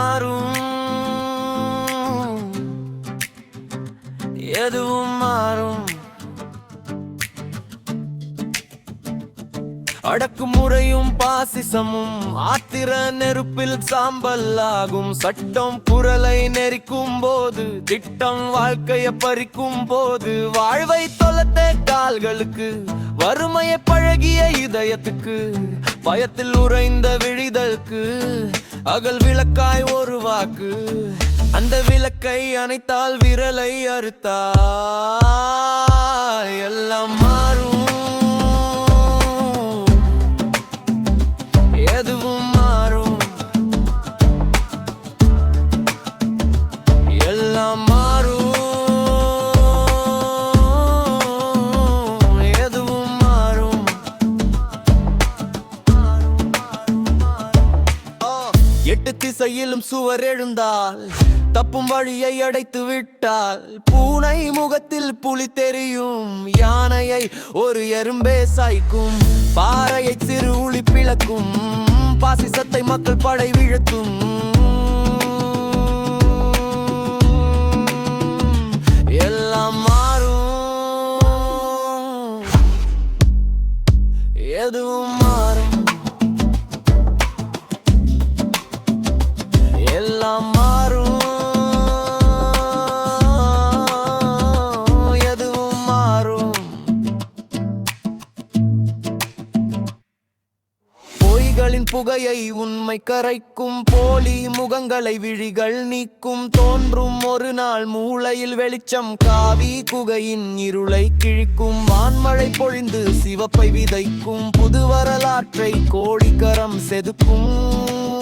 மாறும். எதுவும் மாறும். அடக்குமுறையும் பாசிசமும் ஆத்திர நெருப்பில் சாம்பல் ஆகும். சட்டம் குரலை நெரிக்கும் போது திட்டம் வாழ்க்கைய பறிக்கும் போது வாழ்வை தொலைத்த கால்களுக்கு வறுமைய பழகிய இதயத்துக்கு பயத்தில் உறைந்த விழிதலுக்கு அகல் விளக்காய் ஒரு வாக்கு. அந்த விளக்கை அணைத்தால் விரலை அறுத்தால் எட்டு திசையிலும் சுவர் எழுந்தால் தப்பும் வழியை அடைத்து விட்டால் பூனை முகத்தில் புலி தெரியும் யானையை ஒரு எறும்பே சாய்க்கும் பாறையை சிறு உளி பிளக்கும் பாசிசத்தை மக்கள் படை வீழ்த்தும். எல்லாம் மாறும். எதுவும் பொய்களின் புகையை உண்மை கரைக்கும். போலி முகங்களை விழிகள் நீக்கும். தோன்றும் ஒரு நாள் மூளையில் வெளிச்சம். காவி குகையின் இருளை கிழிக்கும். வான்மழை பொழிந்து சிவப்பை விதைக்கும். புது வரலாற்றை கோடிக்கரம் செதுக்கும்.